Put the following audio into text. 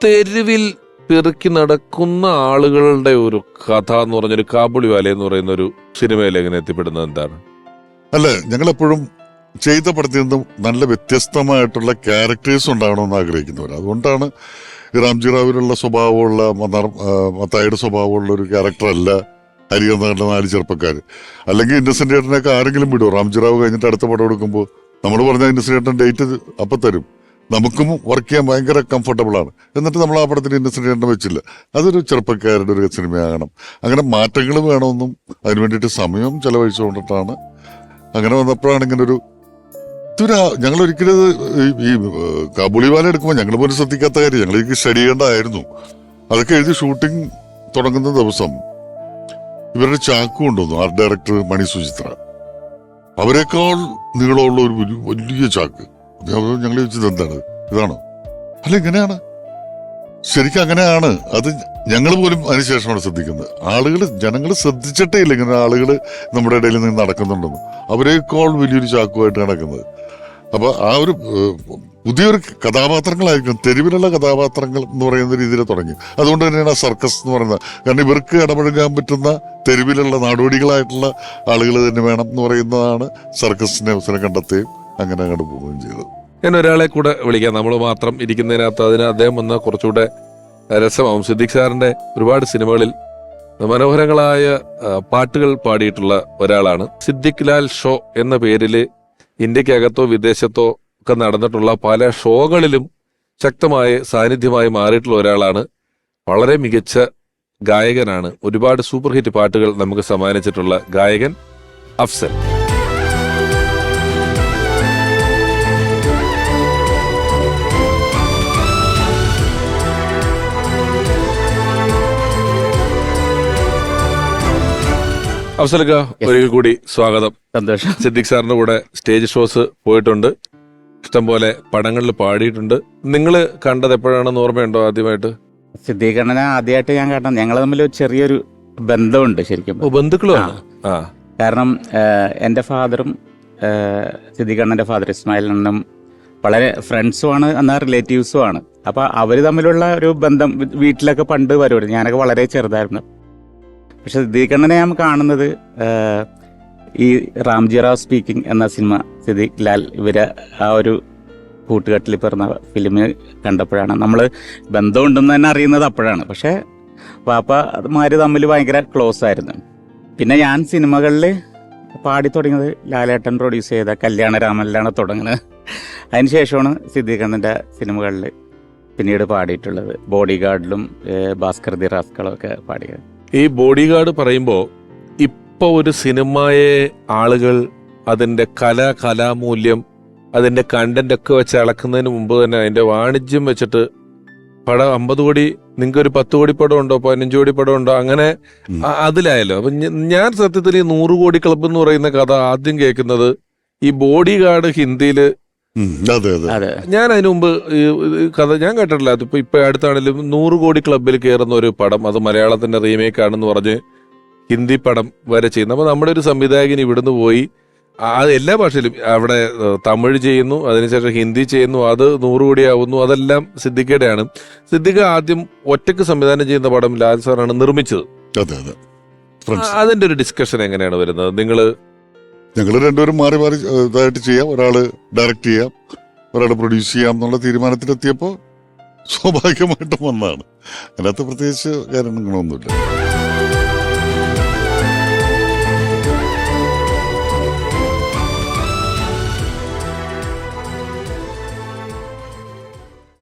തെരുവിൽ പെറുക്കി നടക്കുന്ന ആളുകളുടെ ഒരു കഥ എന്ന് പറഞ്ഞൊരു കാബുളി വാല എന്ന് പറയുന്ന ഒരു സിനിമയിൽ എങ്ങനെ എത്തിപ്പെടുന്നത് എന്താണ്? അല്ല ഞങ്ങളെപ്പോഴും ചെയ്ത പടത്തിൽ നിന്നും നല്ല വ്യത്യസ്തമായിട്ടുള്ള ക്യാരക്ടേഴ്സ് ഉണ്ടാകണമെന്ന് ആഗ്രഹിക്കുന്നവർ അതുകൊണ്ടാണ് രാംജി റാംജി റാവിലുള്ള സ്വഭാവമുള്ള മന്നാർ മത്തായിയുടെ സ്വഭാവമുള്ള ഒരു ക്യാരക്ടറല്ല അല്ല ഹരി നാല് ചെറുപ്പക്കാർ അല്ലെങ്കിൽ ഇന്നസെന്റ് ഏട്ടനൊക്കെ ആരെങ്കിലും വിടുമോ റാംജി റാവ് കഴിഞ്ഞിട്ട് അടുത്ത പടം എടുക്കുമ്പോൾ നമ്മൾ പറഞ്ഞ ഇന്നസെന്റ് ഏട്ടൻ ഡേറ്റ് അപ്പം തരും നമുക്കും വർക്ക് ചെയ്യാൻ ഭയങ്കര കംഫർട്ടബിൾ ആണ്. എന്നിട്ട് നമ്മൾ ആ പടത്തിൽ ഇന്നസെന്റ് ഏട്ടനെ വെച്ചില്ല. അതൊരു ചെറുപ്പക്കാരുടെ ഒരു സിനിമയാകണം. അങ്ങനെ മാറ്റങ്ങൾ വേണമെന്നും അതിന് വേണ്ടിയിട്ട് സമയം ചെലവഴിച്ചുകൊണ്ടിട്ടാണ്. അങ്ങനെ വന്നപ്പോഴാണ് ഇങ്ങനെ ഒരു ഞങ്ങൾ ഒരിക്കലും ഈ- കാബൂളിവാല എടുക്കുമ്പോൾ ഞങ്ങൾ പോലും ശ്രദ്ധിക്കാത്ത കാര്യം. ഞങ്ങൾ സ്റ്റഡി ചെയ്യേണ്ടതായിരുന്നു അതൊക്കെ എഴുതി ഷൂട്ടിംഗ് തുടങ്ങുന്ന ദിവസം ഇവരുടെ ചാക്ക് കൊണ്ടുവന്നു. Art director Mani Suchitra. അവരെക്കാൾ നീളമുള്ള ഒരു വലിയ ചാക്ക്. ഞാൻ- ഞങ്ങൾ ചോദിച്ചത് എന്താണ്? ഇതാണോ? അല്ല ഇങ്ങനെയാണ്. ശരിക്കും അങ്ങനെയാണ്. അത് ഞങ്ങൾ പോലും അതിനുശേഷമാണ് ശ്രദ്ധിക്കുന്നത്. ആളുകൾ ജനങ്ങൾ ശ്രദ്ധിച്ചിട്ടേ ഇല്ല ഇങ്ങനെ ആളുകൾ നമ്മുടെ ഇടയിൽ നിന്ന് നടക്കുന്നുണ്ടെന്ന്. കോൾ വലിയൊരു ചാക്കുമായിട്ട് നടക്കുന്നത്. അപ്പൊ ആ ഒരു പുതിയൊരു കഥാപാത്രങ്ങളായിരിക്കും. തെരുവിലുള്ള കഥാപാത്രങ്ങൾ എന്ന് പറയുന്ന രീതിയിൽ തുടങ്ങി. അതുകൊണ്ട് തന്നെയാണ് ആ സർക്കസ് എന്ന് പറയുന്നത്. കാരണം ഇവർക്ക് ഇടപഴകാൻ പറ്റുന്ന തെരുവിലുള്ള നാടോടികളായിട്ടുള്ള ആളുകൾ തന്നെ വേണം എന്ന് പറയുന്നതാണ് സർക്കസിനെ അവസരം കണ്ടെത്തുകയും അങ്ങനെ അങ്ങോട്ട് പോവുകയും ചെയ്തത്. ഞാൻ ഒരാളെ കൂടെ വിളിക്കാം. നമ്മൾ മാത്രം ഇരിക്കുന്നതിനകത്ത് അതിന് അദ്ദേഹം വന്ന കുറച്ചുകൂടെ രസമാവും. സിദ്ദിഖ് സാറിന്റെ ഒരുപാട് സിനിമകളിൽ മനോഹരങ്ങളായ പാട്ടുകൾ പാടിയിട്ടുള്ള ഒരാളാണ്. സിദ്ദിഖ് ലാൽ ഷോ എന്ന പേരിൽ ഇന്ത്യക്കകത്തോ വിദേശത്തോ ഒക്കെ നടന്നിട്ടുള്ള പല ഷോകളിലും ശക്തമായ സാന്നിധ്യമായി മാറിയിട്ടുള്ള ഒരാളാണ്. വളരെ മികച്ച ഗായകനാണ്. ഒരുപാട് സൂപ്പർ ഹിറ്റ് പാട്ടുകൾ നമുക്ക് സമ്മാനിച്ചിട്ടുള്ള ഗായകൻ അഫ്സൽ. അഫ്സലക്ക ഒരിക്കൽ കൂടി സ്വാഗതം. സന്തോഷം. സിദ്ദിഖ് സാറിന്റെ കൂടെ സ്റ്റേജ് ഷോസ് പോയിട്ടുണ്ട്. ഇഷ്ടംപോലെ പടങ്ങളിൽ പാടിയിട്ടുണ്ട്. നിങ്ങൾ കണ്ടത് എപ്പോഴാണെന്ന് ഓർമ്മയുണ്ടോ ആദ്യമായിട്ട്? സിദ്ധീകരണനെ ആദ്യമായിട്ട് ഞാൻ കേട്ടത് ഞങ്ങൾ തമ്മിൽ ഒരു ചെറിയൊരു ബന്ധമുണ്ട് ശരിക്കും. ബന്ധുക്കളും ബന്ധുക്കളുമാണ്? ആ. കാരണം എന്റെ എന്റെ ഫാദറും അണ്ണന്റെ ഫാദർ ഇസ്മായിൽ അണ്ണനും വളരെ ഫ്രണ്ട്സുമാണ് എന്നാൽ റിലേറ്റീവ്സും ആണ്. അപ്പോൾ അവർ തമ്മിലുള്ള ഒരു ബന്ധം വീട്ടിലൊക്കെ പണ്ട് വരുമായിരുന്നു ഞാനൊക്കെ വളരെ ചെറുതായിരുന്നു. പക്ഷെ സിദ്ദീഖണ്ണനെ ഞാൻ കാണുന്നത് ഈ റാംജി റാവ് സ്പീക്കിംഗ് എന്ന സിനിമ സിദ്ദീഖ് ലാൽ ഇവരെ ആ ഒരു കൂട്ടുകെട്ടിൽ പിറന്ന ഫിലിമിന് കണ്ടപ്പോഴാണ്. നമ്മൾ ബന്ധമുണ്ടെന്ന് തന്നെ അറിയുന്നത് അപ്പോഴാണ്. പക്ഷേ പാപ്പ മാര് തമ്മിൽ ഭയങ്കര ക്ലോസ് ആയിരുന്നു. പിന്നെ ഞാൻ സിനിമകളിൽ പാടി തുടങ്ങിയത് ലാലേട്ടൻ പ്രൊഡ്യൂസ് ചെയ്ത കല്യാണ രാമനിലാണ് തുടങ്ങുന്നത്. അതിന് ശേഷമാണ് സിദ്ദീഖണ്ണന്റെ സിനിമകളിൽ പിന്നീട് പാടിയിട്ടുള്ളത്. ബോഡി ഗാർഡിലും ഭാസ്കർ ദി റാസ്കളും ഒക്കെ പാടിയത്. ഈ ബോഡി ഗാർഡ് പറയുമ്പോൾ ഇപ്പോൾ ഒരു സിനിമയെ ആളുകൾ അതിന്റെ കല കലാമൂല്യം അതിന്റെ കണ്ടന്റ് ഒക്കെ വെച്ച് അളക്കുന്നതിന് മുമ്പ് തന്നെ അതിന്റെ വാണിജ്യം വെച്ചിട്ട് പടം അമ്പത് കോടി നിങ്ങൾക്ക് ഒരു പത്ത് കോടി പടം ഉണ്ടോ പതിനഞ്ച് കോടി പടം ഉണ്ടോ അങ്ങനെ അതിലായല്ലോ. അപ്പം ഞാൻ സത്യത്തിൽ ഈ നൂറ് കോടി ക്ലബ്ബ് എന്ന് പറയുന്ന കഥ ആദ്യം കേൾക്കുന്നത് ഈ ബോഡി ഗാർഡ് ഹിന്ദിയിൽ ഉം, അതെ അതെ. ഞാൻ അതിനു മുമ്പ് കഥ ഞാൻ കേട്ടിട്ടില്ല. അതിപ്പോ ഇപ്പൊ അടുത്താണെങ്കിലും നൂറ് കോടി ക്ലബിൽ കയറുന്ന ഒരു പടം അത് മലയാളത്തിന്റെ റീമേക്ക് ആണെന്ന് പറഞ്ഞ് ഹിന്ദി പടം വരെ ചെയ്യുന്നു. അപ്പൊ നമ്മുടെ ഒരു സംവിധായകൻ ഇവിടുന്ന് പോയി. ആ- അത് എല്ലാ ഭാഷയിലും അവിടെ തമിഴ് ചെയ്യുന്നു അതിനുശേഷം ഹിന്ദി ചെയ്യുന്നു അത് നൂറ് കോടി ആവുന്നു അതെല്ലാം സിദ്ദിഖയുടെയാണ്. സിദ്ദിഖ ആദ്യം ഒറ്റയ്ക്ക് സംവിധാനം ചെയ്യുന്ന പടം ലാൽ സാറാണ് നിർമ്മിച്ചത്. അതെ അതെ. ഫ്രണ്ട്സ്. അതിന്റെ ഒരു ഡിസ്കഷൻ എങ്ങനെയാണ് വരുന്നത്? നിങ്ങൾ ഞങ്ങൾ രണ്ടുപേരും മാറി മാറി ഇതായിട്ട് ചെയ്യാം. ഒരാൾ ഡയറക്റ്റ് ചെയ്യാം ഒരാൾ പ്രൊഡ്യൂസ് ചെയ്യാം എന്നുള്ള തീരുമാനത്തിലെത്തിയപ്പോൾ സ്വാഭാവികമായിട്ടും വന്നതാണ്. അതിനകത്ത് പ്രത്യേകിച്ച് കാര്യങ്ങളൊന്നുമില്ല.